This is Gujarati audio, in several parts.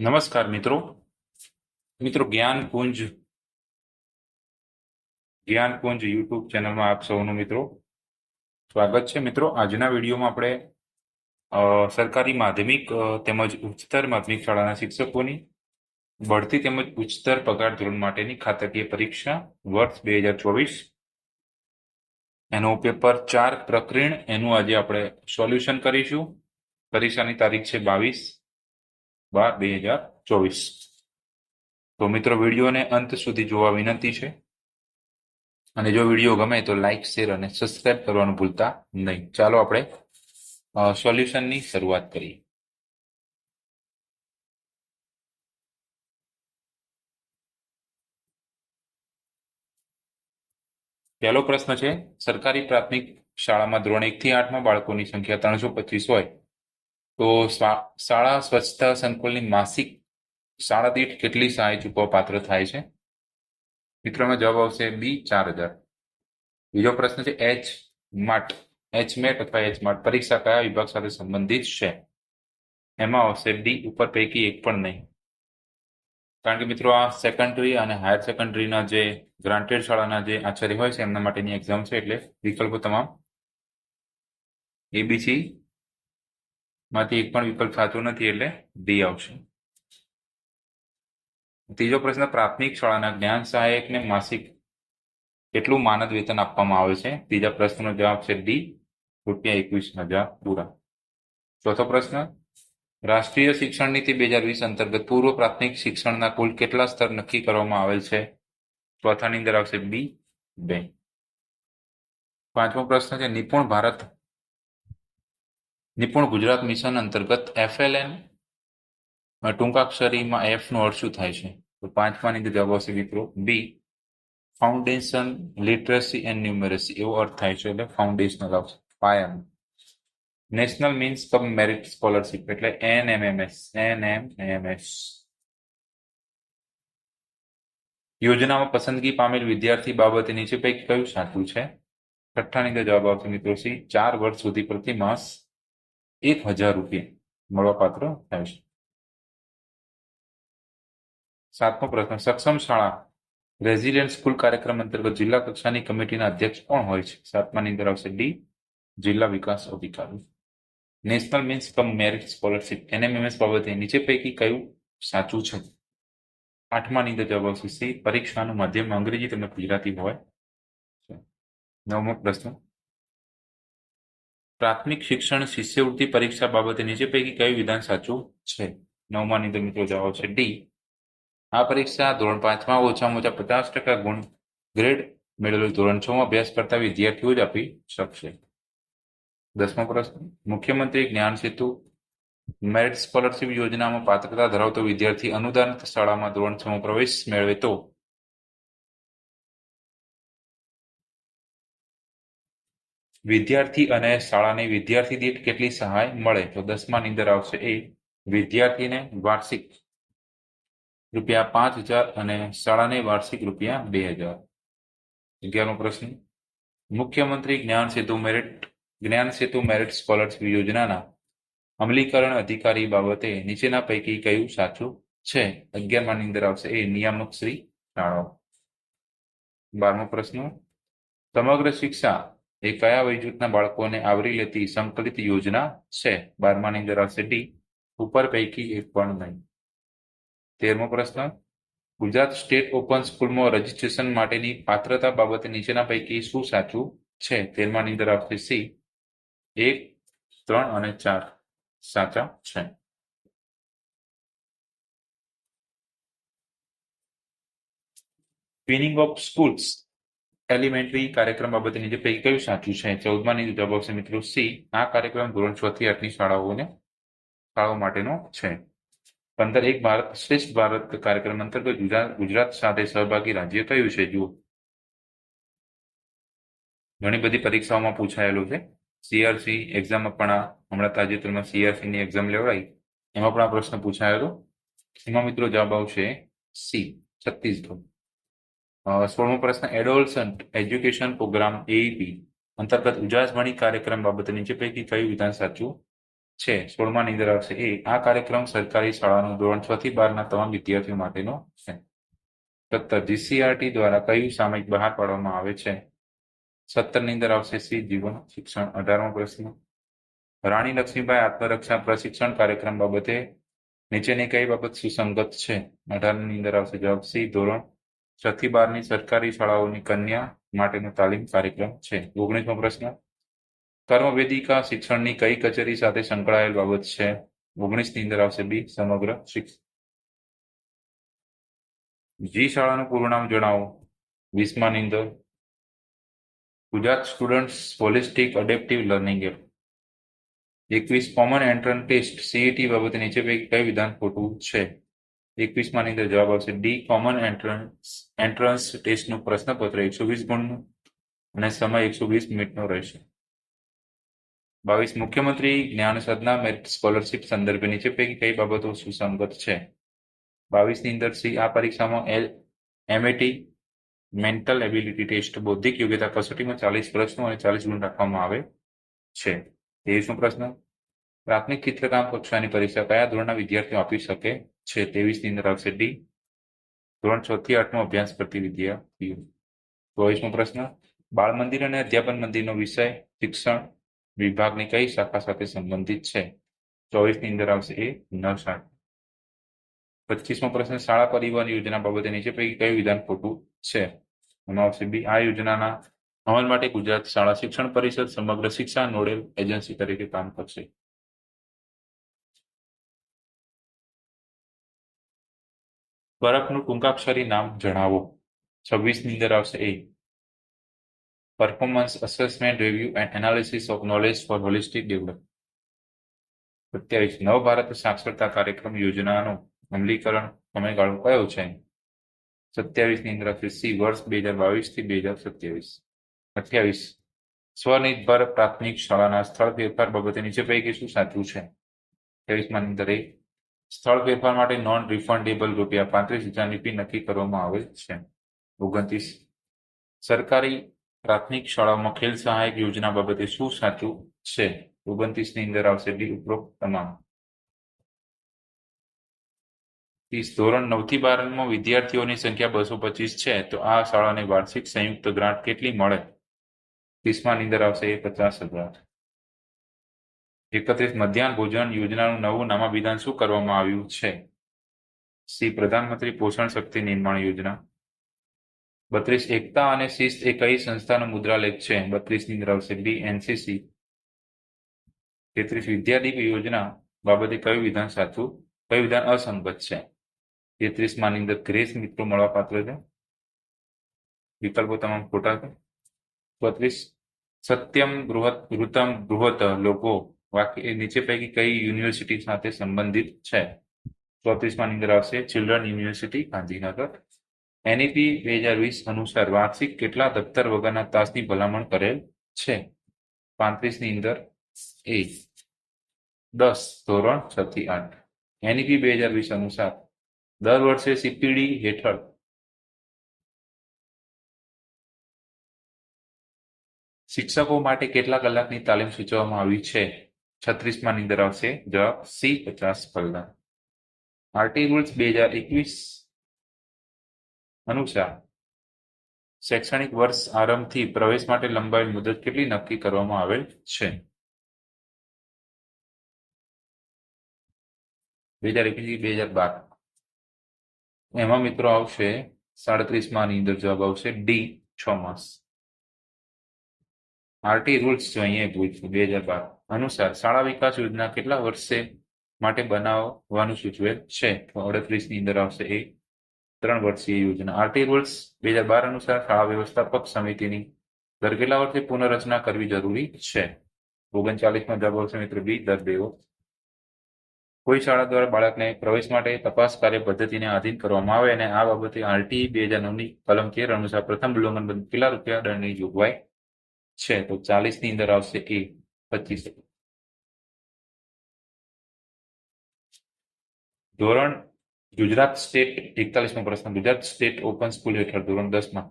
નમસ્કાર મિત્રો. મિત્રો જ્ઞાનકુંજ જ્ઞાનકુંજ યુટ્યુબ ચેનલમાં આપ સૌનું મિત્રો સ્વાગત છે. મિત્રો, આજના વિડીયોમાં આપણે સરકારી માધ્યમિક તેમજ ઉચ્ચતર માધ્યમિક શાળાના શિક્ષકોની બઢતી તેમજ ઉચ્ચતર પગાર ધોરણ માટેની ખાતાકીય પરીક્ષા વર્ષ બે હજાર ચોવીસ. એનું પેપર ચાર પ્રકરણ એનું આજે આપણે સોલ્યુશન કરીશું. પરીક્ષાની તારીખ છે બાવીસ. બાર બે હજાર ચોવીસ. તો મિત્રો, વિડીયોને અંત સુધી જોવા વિનંતી છે. અને જો વીડિયો ગમે તો લાઈક શેર અને સબસ્ક્રાઇબ કરવાનું ભૂલતા નહીં. ચાલો આપણે સોલ્યુશનની શરૂઆત કરીએ. પહેલો પ્રશ્ન છે, સરકારી પ્રાથમિક શાળામાં ધોરણ એક થી આઠમાં બાળકોની સંખ્યા ત્રણસો પચીસ હોય. તો શાળા સ્વચ્છતા સંકુલની માસિક શાળા દીઠ કેટલી સહાય ચૂકવવા પાત્ર થાય છે? મિત્રોમાં જવાબ આવશે બી, ચાર હજાર. બીજો પ્રશ્ન છે એચ માટ એચ મેટ અથવા એચ માટ પરીક્ષા કયા વિભાગ સાથે સંબંધિત છે? એમાં આવશે ડી ઉપર પૈકી એક પણ નહીં. કારણ કે મિત્રો, આ સેકન્ડરી અને હાયર સેકન્ડરીના જે ગ્રાન્ટેડ શાળાના જે આચાર્ય હોય છે, એમના માટેની એક્ઝામ છે, એટલે વિકલ્પો તમામ એબીસી માંથી એક પણ વિકલ્પ સાચો નથી એટલે ડી આવશે. ત્રીજો પ્રશ્ન, પ્રાથમિક શાળાના જ્ઞાન સહાયકને માસિક કેટલું માનદ વેતન આપવામાં આવે છે? ત્રીજા પ્રશ્નનો જવાબ છે ડી, રૂપિયા એકવીસ હજાર પૂરા. ચોથો પ્રશ્ન, રાષ્ટ્રીય શિક્ષણ નીતિ બે હજાર વીસ અંતર્ગત પૂર્વ પ્રાથમિક શિક્ષણના કુલ કેટલા સ્તર નક્કી કરવામાં આવેલ છે? ચોથાની અંદર આવશે બી બે. પાંચમો પ્રશ્ન છે, નિપુણ ભારત નિપુણ ગુજરાત મિશન અંતર્ગત એફએલએન ટૂંકાક્ષરીમાં એફ નો અર્થ શું થાય છે. તો પાંચમાની અંદર જવાબ આવશે મિત્રો બી ફાઉન્ડેશન લિટરસી એન્ડ ન્યુમરસી એવો અર્થ થાય છે એટલે ફાઉન્ડેશનલ આવશે પાયાનું. National means cum merit scholarship એટલે એનએમએમએસ એસ યોજનામાં પસંદગી પામેલ વિદ્યાર્થી બાબતે નીચે પૈકી કયું સાચું છે? છઠ્ઠાની અંદર જવાબ આવશે મિત્રો સી ચાર વર્ષ સુધી પ્રતિ માસ એક હજાર રૂપિયા મળવાપાત્ર થાય છે. સાતમો પ્રશ્ન, સક્ષમ શાળા રેઝિલિયન્ટ સ્કૂલ કાર્યક્રમ અંતર્ગત જિલ્લા કક્ષાની કમિટીના અધ્યક્ષ કોણ હોય છે? સાતમાની અંદર આવશે ડી, જિલ્લા વિકાસ અધિકારી. National means cum merit scholarship, NMMS બાબતે નીચે પૈકી કયું સાચું છે? આઠમાની અંદર જવાબ આવશે સી, પરીક્ષાનું માધ્યમ અંગ્રેજી તેમજ ગુજરાતી હોય નવમો પ્રશ્ન પ્રાથમિક શિક્ષણ શિષ્યવૃત્તિ પરીક્ષા બાબતે નીચે પૈકી કયું વિધાન સાચું છે? નવમાની અંદર મિત્રો જવાબ છે ડી. આ પરીક્ષા ધોરણ પાંચમાં ઓછામાં ઓછા પચાસ ટકા ગુણ ગ્રેડ મેળવેલ ધોરણ છ માં અભ્યાસ કરતા વિદ્યાર્થીઓ જ આપી શકશે. દસમો પ્રશ્ન. મુખ્યમંત્રી જ્ઞાન સેતુ મેરિટ સ્કોલરશિપ યોજનામાં પાત્રતા ધરાવતો વિદ્યાર્થી અનુદાનિત શાળામાં ધોરણ છ માં પ્રવેશ મેળવે તો વિદ્યાર્થી અને શાળાને વિદ્યાર્થી દીઠ કેટલી સહાય મળે? તો દસમાની અંદર આવશે એ વિદ્યાર્થીને વાર્ષિક રૂપિયા પાંચ હજાર અને શાળાને વાર્ષિક રૂપિયા બે હજાર. અગિયારમો પ્રશ્ન. મુખ્યમંત્રી જ્ઞાન સેતુ મેરિટ, જ્ઞાન સેતુ મેરિટ સ્કોલરશિપ યોજનાના અમલીકરણ અધિકારી બાબતે નીચેના પૈકી કયું સાચું છે? અગિયારમાની અંદર આવશે એ નિયામક શ્રી શાળાઓ બારમો પ્રશ્ન. સમગ્ર શિક્ષા એ કયા વયજૂથના બાળકોને આવરી લેતી સંકલિત યોજના છે? બારમાની અંદર આવશે ડી ઉપર પૈકી એક પણ નહીં. તેરમો પ્રશ્ન, ગુજરાત સ્ટેટ ઓપન સ્કૂલમાં રજીસ્ટ્રેશન માટેની પાત્રતા બાબતે નીચેના પૈકી શું સાચું છે? તેરમાની અંદર આવશે સી, એક, ત્રણ અને ચાર. સાચા છે. ઓફ સ્કૂલ્સ એલિમેન્ટરી કાર્યક્રમ બાબતે નીચે પૈકી કયું સાચું છે? ચૌદમાની જવાબ આવશે મિત્રો સી આ કાર્યક્રમ ધોરણ છ થી આઠની શાળાઓને શાળાઓ માટેનો છે. પંદર એક ભારત શ્રેષ્ઠ ભારત કાર્યક્રમ અંતર્ગત ગુજરાત સાથે સહભાગી રાજ્ય કયું છે? જુઓ. ઘણી બધી પરીક્ષાઓમાં પૂછાયેલું છે. સીઆરસી એક્ઝામમાં પણ હમણાં તાજેતરમાં સીઆરસી ની એક્ઝામ લેવડાઈ. એમાં પણ આ પ્રશ્ન પૂછાયેલો એમાં મિત્રો જવાબ આવશે સી છત્તીસગઢ. સોળમો પ્રશ્ન, એડોલસન્ટ એજ્યુકેશન પ્રોગ્રામ એઈપી અંતર્ગત ઉજાસવાણી કાર્યક્રમ બાબતે નીચે પૈકી કયું વિધાન સાચું છે? સોળમાની અંદર આવશે એ. આ કાર્યક્રમ સરકારી શાળાનું ધોરણ છ થી બારના તમામ વિદ્યાર્થીઓ માટેનો છે. સત્તર જીસીઆરટી દ્વારા કયું સામયિક બહાર પાડવામાં આવે છે? સત્તરની અંદર આવશે સી, જીવન, શિક્ષણ. અઢારમો પ્રશ્ન, રાણી લક્ષ્મીબાઈ આત્મરક્ષા પ્રશિક્ષણ કાર્યક્રમ બાબતે નીચેની કઈ બાબત સુસંગત છે? અઢારની અંદર આવશે જવાબ સી, ધોરણ છ થી બારની સરકારી શાળાઓની કન્યા માટેનો તાલીમ કાર્યક્રમ છે. ઓગણીસમો પ્રશ્ન. કર્મવેદિકા શિક્ષણની કઈ કચેરી સાથે સંકળાયેલ બાબત છે? ઓગણીસની અંદર આવશે બી, સમગ્ર શિક્ષણ જી શાળાનું પૂરું નામ જણાવો. વીસમા ની અંદર. Gujarat students holistic adaptive learning app. એકવીસ કોમન એન્ટ્રન્સ ટેસ્ટ સીઈટી બાબતે નીચે પૈકી કઈ વિધાન ખોટું છે? એકવીસમાં ની અંદર જવાબ આવશે ડી કોમન એન્ટ્રન્સ એન્ટ્રન્સ ટેસ્ટનું પ્રશ્નપત્ર એકસો વીસ ગુણનું અને સમય એકસો વીસ મિનિટનો રહેશે. બાવીસ, મુખ્યમંત્રી જ્ઞાન સાધના મેરિટ સ્કોલરશિપ સંદર્ભે નીચે પૈકી કઈ બાબતો સુસંગત છે? બાવીસની અંદર સી, આ પરીક્ષામાં L MAT mental ability test બૌદ્ધિક યોગ્યતા કસોટીમાં ચાલીસ પ્રશ્નો અને ચાલીસ ગુણ રાખવામાં આવે છે. તેવીસમો પ્રશ્ન, પ્રાથમિક ચિત્રકામ કક્ષાની પરીક્ષા કયા ધોરણના વિદ્યાર્થીઓ આપી શકે? છે ત્રેવીસની અંદર આવશે ડી. ધોરણ છ થી આઠનો અભ્યાસ કરતી વિદ્યાર્થીઓ. ચોવીસમો પ્રશ્ન? બાળ મંદિર અને અધ્યાપન મંદિરનો વિષય, શિક્ષણ વિભાગની કઈ શાખા સાથે સંબંધિત છે? ચોવીસની અંદર આવશે એ નવસાઠ પચીસમો પ્રશ્ન, શાળા પરિવહન યોજના બાબતે નીચે પૈકી કયું વિધાન ખોટું છે? એમાં આવશે બી, આ યોજનાના અમલ માટે ગુજરાત શાળા શિક્ષણ પરિષદ સમગ્ર શિક્ષા નોડેલ એજન્સી તરીકે કામ કરશે. બરફનું ટૂંકાક્ષરી નામ જણાવો. છવ્વીસની અંદર આવશે A performance assessment review and analysis of knowledge for holistic develop સત્યાવીસ, નવ ભારત સાક્ષરતા કાર્યક્રમ યોજનાનો અમલીકરણ સમયગાળો કયો છે? સત્યાવીસની અંદર આવશે સી વર્ષ બે હજાર બાવીસથી બે હજાર સત્યાવીસ અઠ્યાવીસ, સ્વનિર્ભર પ્રાથમિક શાળાના સ્થળ ફેરફાર બાબતે નીચે પૈકી શું સાચું છે? અઠ્યાવીસમાં અંદર એક સ્થળ ફેરફાર માટે નોન રિફંડેબલ રૂપિયા પાંત્રીસ હજારની ફી નક્કી કરવામાં આવેલ છે. ઓગણત્રીસ. સરકારી પ્રાથમિક શાળાઓમાં ખેલ સહાયક યોજના બાબતે શું સાચું છે? ઓગણત્રીસની અંદર આવશે ડી ઉપરોક્ત તમામ. ત્રીસ. ધોરણ નવથી બારમાં વિદ્યાર્થીઓની સંખ્યા બસો પચીસ છે, તો આ શાળાને વાર્ષિક સંયુક્ત ગ્રાન્ટ કેટલી મળે? ત્રીસમાં અંદર આવશે એ પચાસ હજાર. એકત્રીસ મધ્યાહન ભોજન યોજનાનું નવું નામાભિધાન શું કરવામાં આવ્યું છે? સી, પ્રધાનમંત્રી પોષણ શક્તિ નિર્માણ યોજના. બત્રીસ, એકતા અને શિસ્ત એ કઈ સંસ્થાનો મુદ્રાલેખ છે? બત્રીસની અંદર આવશે બી એનસીસી તેત્રીસ, વિદ્યાદીપ યોજના બાબતે કયું વિધાન સાચું? કયું વિધાન અસંગત છે? તેત્રીસમાં અંદર ગ્રેસ મિત્રો મળવા પાત્ર છે. વિકલ્પો તમામ ખોટા છે. બત્રીસ, સત્યમ બૃહત વૃતમ બૃહત લોકો વાક્ય નીચે પૈકી કઈ યુનિવર્સિટી સાથે સંબંધિત છે? ચોત્રીસમાં અંદર આવશે. Children university Gandhinagar. એનઈપી બે હજાર વીસ અનુસાર વાર્ષિક કેટલા દફતર વગરના તાસની ભલામણ કરેલ છે? પાંત્રીસની અંદર એ દસ, ધોરણ છ થી આઠ. એનઈપી બે હજાર વીસ અનુસાર દર વર્ષે સીપીડી હેઠળ શિક્ષકો માટે કેટલા કલાકની તાલીમ સૂચવવામાં આવી છે? છત્રીસમાં ની અંદર આવશે જવાબ સી પચાસ કલાક આરટી રૂલ્સ બે હજાર એકવીસ અનુસાર શૈક્ષણિક વર્ષ આરંભથી પ્રવેશ માટે લંબાવેલ મુદત કેટલી નક્કી કરવામાં આવેલ છે? બે હજાર એકવીસ બે હજાર બાર. એમાં મિત્રો આવશે સાડત્રીસમાં ની અંદર જવાબ આવશે ડી, છ માસ. આરટી રૂલ્સ જો અહીંયા પૂછ્યું બે હજાર બાર. અનુસાર શાળા વિકાસ યોજના કેટલા વર્ષે માટે બનાવવાનું સૂચવેલ છે? અડત્રીસની અંદર આવશે એ ત્રણ વર્ષીય યોજના. આરટી રૂલ્સ બે હજાર બાર અનુસાર શાળા વ્યવસ્થાપક સમિતિની દર કેટલા વર્ષે પુનઃરચના કરવી જરૂરી છે? ઓગણચાલીસમાં જવાબ આવશે મિત્રો બી, દર બે કોઈ શાળા દ્વારા બાળકને પ્રવેશ માટે તપાસ કાર્ય પદ્ધતિને આધીન કરવામાં આવે અને આ બાબતે આરટી બે હજાર નવની કલમ તેર અનુસાર પ્રથમ ઉલ્લંઘન બદલ કેટલા રૂપિયા દંડની જોગવાઈ છે? તો ચાલીસની અંદર આવશે એ પચીસ. ધોરણ ગુજરાત સ્ટેટ એકતાલીસમો પ્રશ્ન. ગુજરાત સ્ટેટ ઓપન સ્કૂલ હેઠળ ધોરણ દસમાં.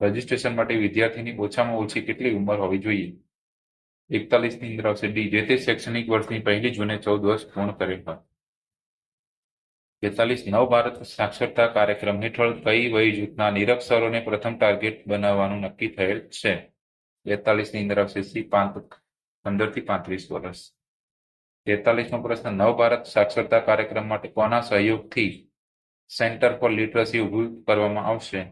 રજીસ્ટ્રેશન માટે વિદ્યાર્થીની ઓછામાં ઓછી કેટલી ઉંમર હોવી જોઈએ? એકતાલીસની અંદર આવશે ડી. જે તે શૈક્ષણિક વર્ષની પહેલી જૂને ચૌદ વર્ષ પૂર્ણ કરેલ હોય. બેતાલીસ. નવ ભારત સાક્ષરતા કાર્યક્રમ હેઠળ કઈ વય જૂથના નિરક્ષરોને પ્રથમ ટાર્ગેટ બનાવવાનું નક્કી થયેલ છે? બેતાલીસની અંદર આવશે સી પાંચ પંદરથી પાંત્રીસ વર્ષ તેતાલીસમો પ્રશ્ન નવ ભારત સાક્ષરતા કાર્યક્રમ માટે કોના સહયોગથી સેન્ટર ફોર લિટરસી ઉભું કરવામાં આવશે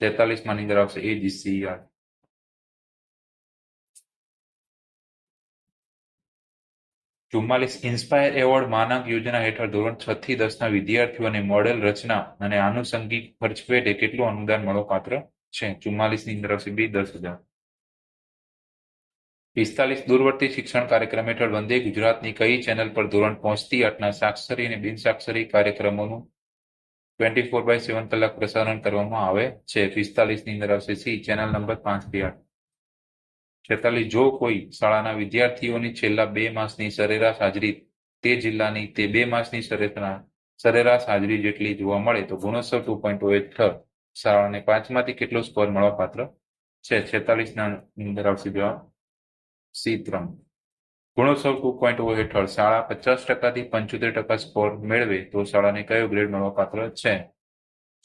તેતાલીસમાં અંદર આવશે એજીસીઆર ચુમ્માલીસ ઇન્સ્પાયર એવોર્ડ માનક યોજના હેઠળ ધોરણ છ થી દસ ના વિદ્યાર્થીઓને મોડેલ રચના અને આનુષંગિક ખર્ચ પેટે કેટલું અનુદાન મળવાપાત્ર છે ચુમ્માલીસની અંદર આવશે બી દસ હજાર પિસ્તાલીસ દૂરવર્તી શિક્ષણ કાર્યક્રમ હેઠળ વંદે ગુજરાતની કઈ ચેનલ પર ધોરણ પહોંચતી આઠના સાક્ષરી અને બિનસાક્ષરી કાર્યક્રમોનું ટ્વેન્ટી ફોર બાય સેવન કલાક પ્રસારણ કરવામાં આવે છે? પિસ્તાલીસની અંદર આવશે સી, ચેનલ નંબર પાંચથી આઠ. છેતાલીસ, જો કોઈ શાળાના વિદ્યાર્થીઓની છેલ્લા બે માસની સરેરાશ હાજરી તે જિલ્લાની તે બે માસની સરેરાશ સરેરાશ હાજરી જેટલી જોવા મળે, તો ગુણોત્સવ ટુ પોઈન્ટ હેઠળ શાળાને પાંચમાંથી કેટલો સ્કોર મળવા પાત્ર છે? છેતાલીસના અંદર આવશે જવાબ. સી ત્રણ. ગુણોત્સવ પોઈન્ટ ઓ હેઠળ શાળા પચાસ ટકાથી પંચોતેર ટકા સ્કોર મેળવે તો શાળાને કયો ગ્રેડ મળવા પાત્ર છે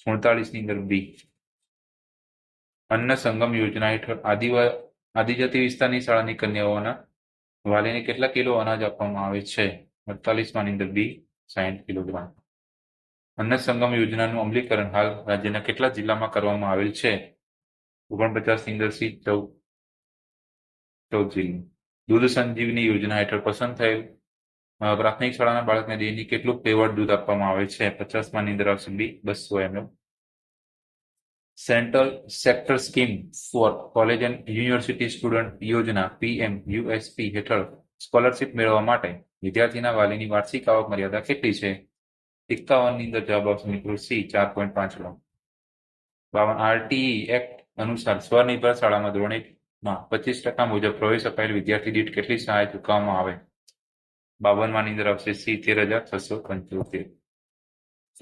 સુડતાલીસની અંદર બી. અન્ન સંગમ યોજના હેઠળ આદિવા, આદિજાતિ વિસ્તારની શાળાની કન્યાઓના વાલીને કેટલા કિલો અનાજ આપવામાં આવે છે? અડતાલીસમાં અંદર બી સાહીઠ કિલોગ્રામ. અન્ન સંગમ યોજનાનું અમલીકરણ હાલ રાજ્યના કેટલા જિલ્લામાં કરવામાં આવેલ છે? ઓગણપચાસની અંદર સી ચૌદ જિલ્લા દૂધ સંજીવની યોજના હેઠળ પસંદ થયેલ પ્રાથમિક શાળાના બાળકને દૈનિક કેટલું પેવડ દૂધ આપવામાં આવે છે. પચાસમાં ની અંદર બી બસો ML central sector scheme for college and university student યોજના પીએમ યુએસપી હેઠળ સ્કોલરશિપ મેળવવા માટે વિદ્યાર્થીના વાલીની વાર્ષિક આવક મર્યાદા કેટલી છે? એકાવનની અંદર જવાબ આવશે મિત્રો સી, ચાર પોઈન્ટ પાંચ લાખ બાવન, આરટીઈ એક્ટ અનુસાર સ્વનિર્ભર શાળામાં ધોરણ એકમાં પચીસ ટકા મુજબ પ્રવેશ અપાયેલ વિદ્યાર્થી દીઠ કેટલી સહાય ચૂકવવામાં આવે? બાવનમાં અંદર આવશે સી તેર હજાર છસો પંચોતેર.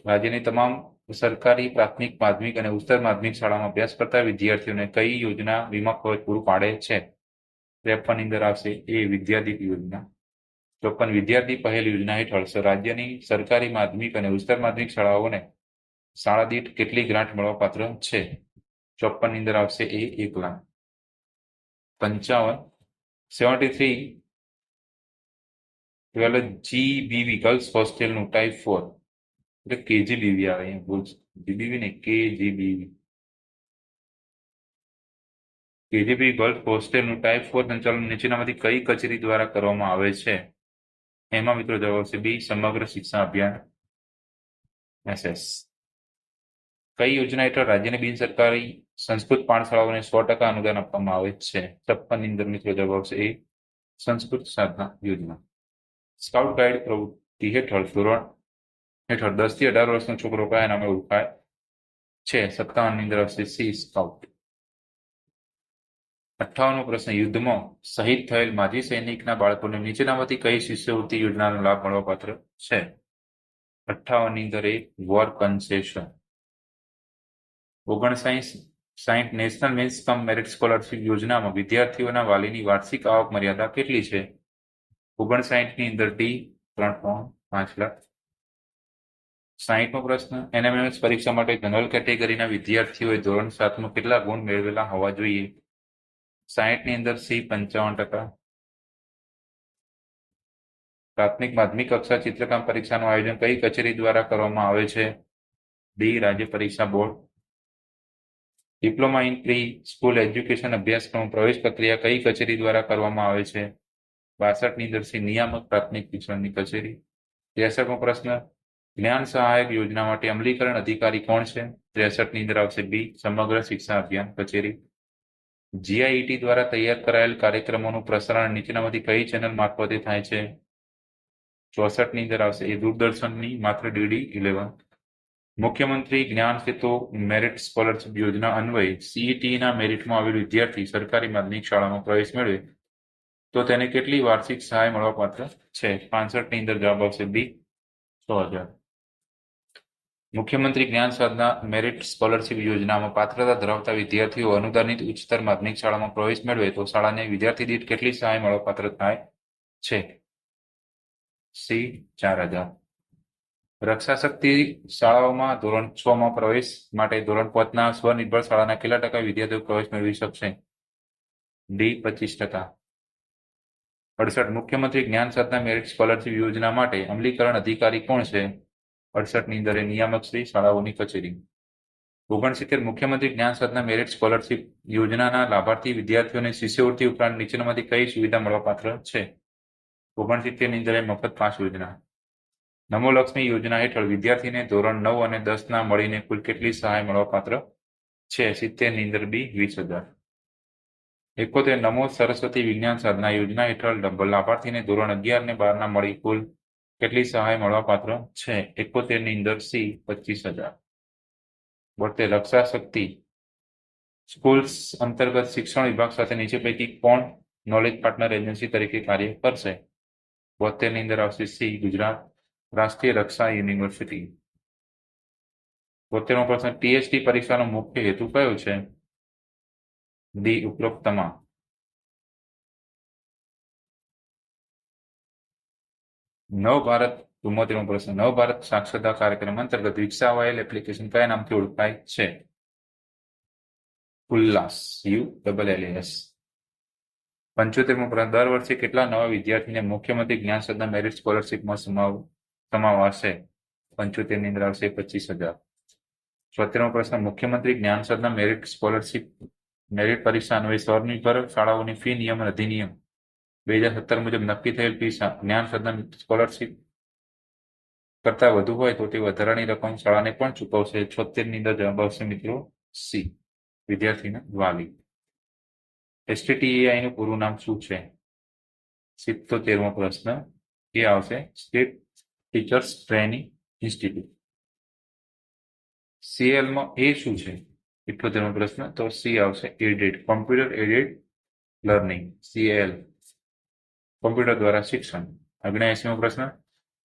રાજ્યની તમામ સરકારી પ્રાથમિક, માધ્યમિક અને ઉત્તર માધ્યમિક શાળામાં અભ્યાસ કરતા વિદ્યાર્થીઓને કઈ યોજના વીમા કવચ પૂરું પાડે છે? ત્રેપનની અંદર આવશે એ વિદ્યાદીપ યોજના. ચોપન વિદ્યાર્થી પહેલ યોજના હેઠળ રાજ્યની સરકારી માધ્યમિક અને ઉચ્ચતર માધ્યમિક શાળાઓને શાળા દીઠ કેટલી ગ્રાન્ટ મળવાપાત્ર છે? ચોપનની અંદર આવશે એ એક લાખ. પંચાવન seventy three twelve GBV girls હોસ્ટેલનું type four એટલે કેજી બીવી આવે, અહીંયા ભૂલ જીબીવી ને કેજીબીવી કેજીબી ગર્લ્સ હોસ્ટેલનું ટાઈપ ફોર સંચાલન નીચેનામાંથી કઈ કચેરી દ્વારા કરવામાં આવે છે? એમાં મિત્રો જવાબ આવશે બી, સમગ્ર શિક્ષણ અભિયાન એસએસ. કઈ યોજના હેઠળ રાજ્યની બિન સરકારી સંસ્કૃત પાઠશાળાઓને સો ટકા અનુદાન આપવામાં આવે છે? છપ્પનની અંદર મિત્રો જવાબ આવશે એ સંસ્કૃત સાધના યોજના. સ્કાઉટ ગાઈડ પ્રવૃત્તિ હેઠળ ધોરણ હેઠળ દસથી અઢાર વર્ષનો છોકરો કયા નામે ઓળખાય છે? સત્તાવનની અંદર આવશે સી સ્કાઉટ અઠ્ઠાવનમો પ્રશ્ન, યુદ્ધમાં શહીદ થયેલ માજી સૈનિકના બાળકોને નીચેનામાંથી કઈ શિષ્યવૃત્તિ યોજનાનો લાભ મળવાપાત્ર છે? અઠ્ઠાવનની અંદર એક વોર કન્સેશન ઓગણસાઠ સાઈઠ national means cum merit scholarship યોજનામાં વિદ્યાર્થીઓના વાલીની વાર્ષિક આવક મર્યાદા કેટલી છે? ઓગણસાઠની અંદર ડી ત્રણ પોઈન્ટ પાંચ લાખ. સાહીઠમો પ્રશ્ન એનએમએમએસ પરીક્ષા માટે જનરલ કેટેગરીના વિદ્યાર્થીઓએ ધોરણ સાતમાં કેટલા ગુણ મેળવેલા હોવા જોઈએ? સાહીઠની અંદર સી પંચાવન ટકા. પ્રાથમિક માધ્યમિક કક્ષા ચિત્રકામ પરીક્ષાનું આયોજન કઈ કચેરી દ્વારા કરવામાં આવે છે? ડી રાજ્ય પરીક્ષા board. Diploma in pre school education અભ્યાસક્રમ પ્રવેશ પ્રક્રિયા કઈ કચેરી દ્વારા કરવામાં આવે છે? બાસઠની અંદર નિયામક પ્રાથમિક શિક્ષણની કચેરી. ત્રેસઠમો પ્રશ્ન, જ્ઞાન સહાયક યોજના માટે અમલીકરણ અધિકારી કોણ છે? ત્રેસઠની અંદર આવશે બી, સમગ્ર શિક્ષા અભિયાન કચેરી. જીઆઈઈટી દ્વારા તૈયાર કરાયેલ કાર્યક્રમોનું પ્રસારણ નીચેનામાંથી કઈ ચેનલ મારફતે થાય છે? ચોસઠની અંદર આવશે એ દૂરદર્શનની, માત્ર ડીડી ઇલેવન. મુખ્યમંત્રી જ્ઞાન સેતુ મેરિટ સ્કોલરશીપ યોજના અન્વયે સીઈટીના મેરિટમાં આવેલ વિદ્યાર્થી સરકારી માધ્યમિક શાળામાં પ્રવેશ મેળવે તો તેને કેટલી વાર્ષિક સહાય મળવાપાત્ર છે? પાસઠની અંદર જવાબ આવશે બી સો હજાર. મુખ્યમંત્રી જ્ઞાન સાધના મેરિટ સ્કોલરશીપ યોજનામાં પાત્રતા ધરાવતા વિદ્યાર્થીઓ અનુદાનિત ઉચ્ચતર માધ્યમિક શાળામાં પ્રવેશ મેળવે તો શાળાને વિદ્યાર્થી દીઠ કેટલી સહાય મળવાપાત્ર થાય છે? સી ચાર હજાર. રક્ષા શક્તિ શાળાઓમાં ધોરણ છ માં પ્રવેશ માટે ધોરણ પાંચના સ્વનિર્ભર શાળાના કેટલા ટકા વિદ્યાર્થીઓ પ્રવેશ મેળવી શકશે? ડી, પચીસ ટકા. અડસઠ. મુખ્યમંત્રી જ્ઞાન સાધના મેરિટ સ્કોલરશીપ યોજના માટે અમલીકરણ અધિકારી કોણ છે? અડસઠની દરે નિયામક શ્રી, શાળાઓની કચેરી. ઓગણસિત્તેર. મુખ્યમંત્રી જ્ઞાન સાધના મેરિટ સ્કોલરશીપ યોજનાના લાભાર્થી વિદ્યાર્થીઓને શિષ્યવૃત્તિ ઉપરાંત નીચેનામાંથી કઈ સુવિધા મળવાપાત્ર છે? ઓગણસિત્તેરની દરે મફત પાંચ યોજના. નમો લક્ષ્મી યોજના હેઠળ વિદ્યાર્થીને ધોરણ નવ અને દસ ના મળીને કુલ કેટલી સહાય મળવાપાત્ર છે? સિત્તેરની અંદર બી વીસ હજાર. એકોતેર નમો સરસ્વતી વિજ્ઞાન સાધના યોજના હેઠળ લાભાર્થીને ધોરણ અગિયાર ને બાર ના મળી કુલ કેટલી સહાય મળવાપાત્ર છે? એકોતેરની અંદર સી પચીસ હજાર. બોતેર રક્ષા શક્તિ સ્કૂલ્સ અંતર્ગત શિક્ષણ વિભાગ સાથે નીચે પૈકી કોણ નોલેજ પાર્ટનર એજન્સી તરીકે કાર્ય કરશે? બોતેરની અંદર આવશે સી ગુજરાત. રાષ્ટ્રીય રક્ષા યુનિવર્સિટી. બોતેરમો પ્રશ્ન ટીએસટી પરીક્ષાનો મુખ્ય હેતુ કયો છે? ડી ઉપરોક્તમાં. નવ ભારત ચુમ્મોતેરમો પ્રશ્ન, નવ ભારત સાક્ષરતા કાર્યક્રમ અંતર્ગત વિકસાવાયેલ એપ્લિકેશન કયા નામથી ઓળખાય છે? Ullas, U, double L S પંચોતેરમો પ્રશ્ન, દર વર્ષે કેટલા નવા વિદ્યાર્થીને મુખ્યમંત્રી જ્ઞાન સદના મેરિટ સ્કોલરશીપમાં સમાવ સમાવાશે પંચોતેરની અંદર આવશે પચીસ હજાર. છોતેરમો પ્રશ્ન, મુખ્યમંત્રી જ્ઞાન સદના મેરિટ સ્કોલરશીપ મેરિટ પરીક્ષા અન્વયે પર શાળાઓની ફી નિયમન અધિનિયમ. બે હજાર સત્તર મુજબ નક્કી થયેલ ફી જ્ઞાન સદન સ્કોલરશીપ કરતા વધુ હોય તો તે વધારાની રકમ શાળાને પણ ચૂકવશે. છોતેરની અંદર જવાબ આવશે મિત્રો સી, વિદ્યાર્થીના વાલી. એસટીટીઆઈ નું પૂરું નામ શું છે? સિત્તોતેરમો પ્રશ્ન. એ આવશે સ્ટેટ ટીચર્સ ટ્રેનિંગ ઇન્સ્ટિટ્યૂટ સીએલમાં એ શું છે? ઇઠોતેરમો પ્રશ્ન. તો સી આવશે aided computer aided learning CL computer દ્વારા શિક્ષણ. ઓગણએસીમો પ્રશ્ન.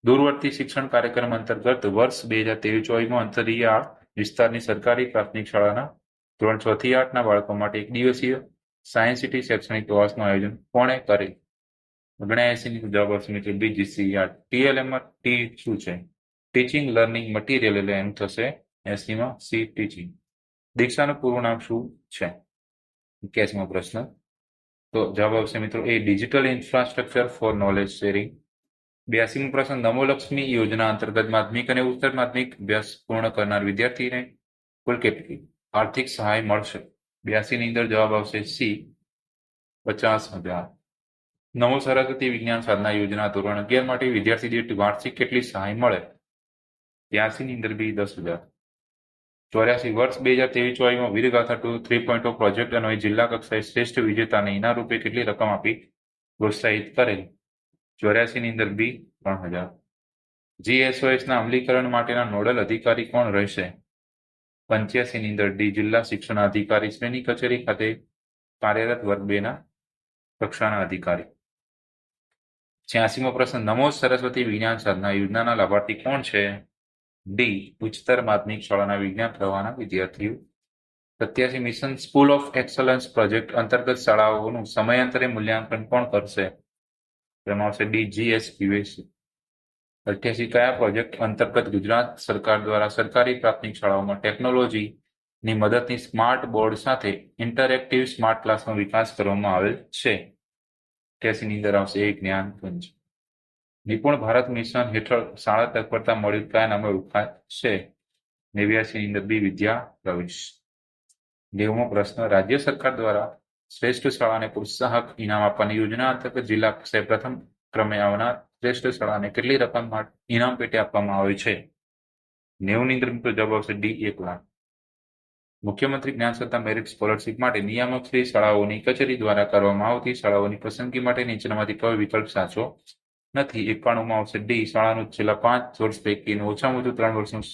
દૂરવર્તી શિક્ષણ કાર્યક્રમ અંતર્ગત વર્ષ બે હજાર ત્રેવીસ ચોવીસમાં અંતરિયાળ વિસ્તારની સરકારી પ્રાથમિક શાળાના ધોરણ છ થી આઠના બાળકો માટે એક દિવસીય સાયન્સ સિટી શૈક્ષણિક પ્રવાસનું આયોજન કોણે કરેલ? ઓગણએસી ની જવાબ આવશે મિત્રો બીજીસી આ ટીએલએમમાં ટી શું છે? ટીચિંગ લર્નિંગ મટીરિયલ એટલે એમ થશે એસીમાં સી ટીચિંગ દીક્ષાનું પૂરું નામ શું છે? કેસમાં પ્રશ્ન. તો જવાબ આવશે મિત્રો A digital infrastructure for knowledge sharing બ્યાસીમો પ્રશ્ન નમોલક્ષ્મી યોજના અંતર્ગત માધ્યમિક અને ઉત્તર માધ્યમિક અભ્યાસ પૂર્ણ કરનાર વિદ્યાર્થીને કુલ કેટલી? આર્થિક સહાય મળશે. બ્યાસીની અંદર જવાબ આવશે સી પચાસ હજાર. નમો સરસ્વતી વિજ્ઞાન સાધના યોજના ધોરણ અગિયાર માટે વિદ્યાર્થી દીઠ વાર્ષિક કેટલી સહાય મળે? ત્યાસી ની અંદર બી દસ હજાર. ચોર્યાસી વર્ષ બે હજાર ત્રેવીસ ચોવીસમાં Veergatha two three point O project અને જિલ્લા કક્ષાએ શ્રેષ્ઠ વિજેતાને ઇનામ રૂપે કેટલી રકમ આપી પ્રોત્સાહિત કરેલ ચોર્યાસી ની અંદર બી ત્રણ હજાર. જીએસઓએસ ના અમલીકરણ માટેના નોડલ અધિકારી કોણ રહેશે? પંચ્યાસી ની અંદર ડી જિલ્લા શિક્ષણ અધિકારી શ્રેણી કચેરી ખાતે કાર્યરત વર્ગ બે ના કક્ષાના અધિકારી. છ્યાસીમો પ્રશ્ન. નમો સરસ્વતી વિજ્ઞાન સાધના યોજનાના લાભાર્થી કોણ છે? ડી ઉચ્ચતર માધ્યમિક શાળાના વિજ્ઞાન પ્રવાહના વિદ્યાર્થીઓ. સત્યાસી mission school of excellence project અંતર્ગત શાળાઓનું સમયાંતરે મૂલ્યાંકન કોણ કરશે? તેમાં આવશે ડી જીએસ યુએસી અઠ્યાસી કયા પ્રોજેક્ટ અંતર્ગત ગુજરાત સરકાર દ્વારા સરકારી પ્રાથમિક શાળાઓમાં ટેકનોલોજીની મદદની સ્માર્ટ બોર્ડ સાથે ઇન્ટરેક્ટિવ સ્માર્ટ ક્લાસનો વિકાસ કરવામાં આવેલ છે? અઠ્યાસી ની અંદર આવશે? એક જ્ઞાન પંચ નિપુણ ભારત મિશન હેઠળ શાળા તત્પરતા મળ્યું કયા નામે છે? નેવ્યાસી ની અંદર બી વિદ્યા પ્રવેશ. નેવમો પ્રશ્ન. રાજ્ય સરકાર દ્વારા શ્રેષ્ઠ શાળાને પ્રોત્સાહક ઇનામ આપવાની યોજના અંતર્ગત જિલ્લા કક્ષાએ પ્રથમ ક્રમે આવનાર શ્રેષ્ઠ શાળાને કેટલી રકમ ઇનામ પેટે આપવામાં આવે છે? નેવું ની અંદર જવાબ આવશે ડી એક લાખ. મુખ્યમંત્રી જ્ઞાન સત્તા મેરિટ સ્કોલરશીપ માટે નિયામક શ્રી શાળાઓની કચેરી દ્વારા કરવામાં આવતી શાળાઓની પસંદગી માટે નીચેનામાંથી કયો વિકલ્પ સાચો નથી. એકાણુંમાં આવશે ડી શાળાનું છેલ્લા પાંચ વર્ષ પૈકીનું ઓછામાં ઓછું ત્રણ વર્ષનું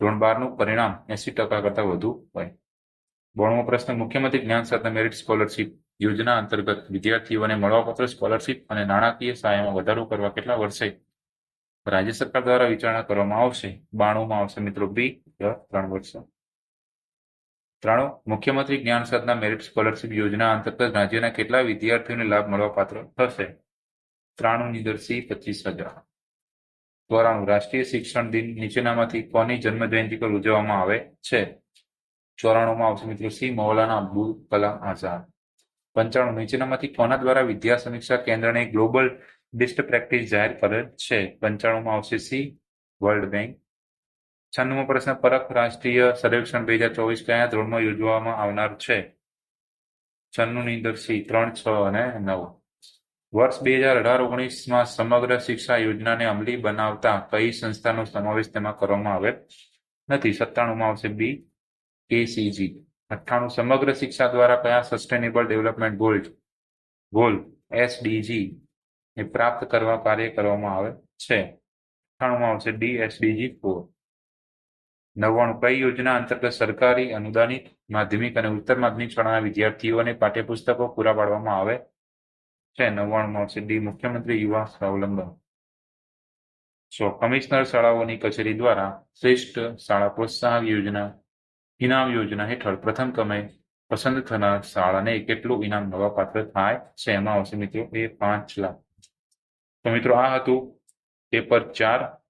ધોરણ બારનું પરિણામ એસી ટકા કરતાં વધુ હોય. બોણમો પ્રશ્ન, મુખ્યમંત્રી જ્ઞાન સાધના મેરિટ સ્કોલરશીપ યોજના અંતર્ગત વિદ્યાર્થીઓને મળવાપત્ર સ્કોલરશીપ અને નાણાકીય સહાયમાં વધારો કરવા કેટલા વર્ષે રાજ્ય સરકાર દ્વારા વિચારણા કરવામાં આવશે? બાણુંમાં આવશે મિત્રો બી ત્રણ વર્ષ. ત્રાણું, મુખ્યમંત્રી જ્ઞાન સાધના મેરિટ સ્કોલરશીપ યોજના અંતર્ગત રાજ્યના કેટલા વિદ્યાર્થીઓને લાભ મળવા પાત્ર થશે? ત્રાણું ની સી, પચીસ હજાર. ચોરાણું, રાષ્ટ્રીય શિક્ષણ દિન નીચેનામાંથી કોની જન્મ જયંતિ પર ઉજવવામાં આવે છે? ચોરાણુંમાં આવશે મિત્રો સી, મૌલાના અબ્દુલ કલામ આઝાદ. પંચાણું, નીચેનામાંથી કોના દ્વારા વિદ્યા સમીક્ષા કેન્દ્રને ગ્લોબલ બેસ્ટ પ્રેક્ટિસ જાહેર કરેલ છે? પંચાણુંમાં આવશે સી, વર્લ્ડ બેંક. છન્નુમો પ્રશ્ન, પરખ રાષ્ટ્રીય સર્વેક્ષણ બે હજાર ચોવીસ કયા ધોરણમાં યોજવામાં આવનાર છે? છન્નું ની અંદર ત્રણ, છ અને નવ. વર્ષ બે હજાર અઢાર, ઓગણીસમાં સમગ્ર શિક્ષા યોજનાને અમલી બનાવતા કઈ સંસ્થાનો સમાવેશ તેમાં કરવામાં આવે નથી? સત્તાણુંમાં આવશે બી કેસીજી અઠ્ઠાણું, સમગ્ર શિક્ષા દ્વારા કયા sustainable development goal goal SDG ને પ્રાપ્ત કરવા કાર્ય કરવામાં આવે છે? અઠ્ઠાણુંમાં આવશે ડી એસડીજી ફોર નવ્વાણું કઈ યોજના અંતર્ગત સરકારી અનુદાનિત માધ્યમિક અને ઉત્તર માધ્યમિક શાળાના વિદ્યાર્થીઓને પાઠ્યપુસ્તકો પૂરા પાડવામાં આવે છે? નવ્વાણું આવશે મુખ્યમંત્રી યુવા સ્વાવલંબન. સો, કમિશનર શાળાઓની કચેરી દ્વારા શ્રેષ્ઠ શાળા પ્રોત્સાહન યોજના, ઇનામ યોજના હેઠળ પ્રથમ ક્રમે પસંદ થનાર શાળાને કેટલું ઇનામ મળવાપાત્ર થાય છે? એમાં આવશે મિત્રો એ પાંચ લાખ. તો મિત્રો આ હતું પેપર ચાર.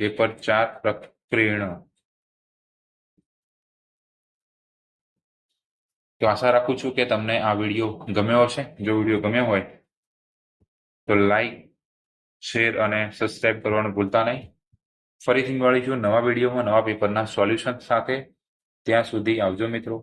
પેપર ચાર પ્રકીર્ણ તો આશા રાખું છું કે તમને આ વીડિયો ગમ્યો હશે. જો વીડિયો ગમ્યો હોય તો લાઈક, શેર અને સબસ્ક્રાઇબ કરવાનું ભૂલતા નહીં. ફરીથી મળીશું નવા વિડીયોમાં નવા પેપરના સોલ્યુશન સાથે. ત્યાં સુધી આવજો મિત્રો.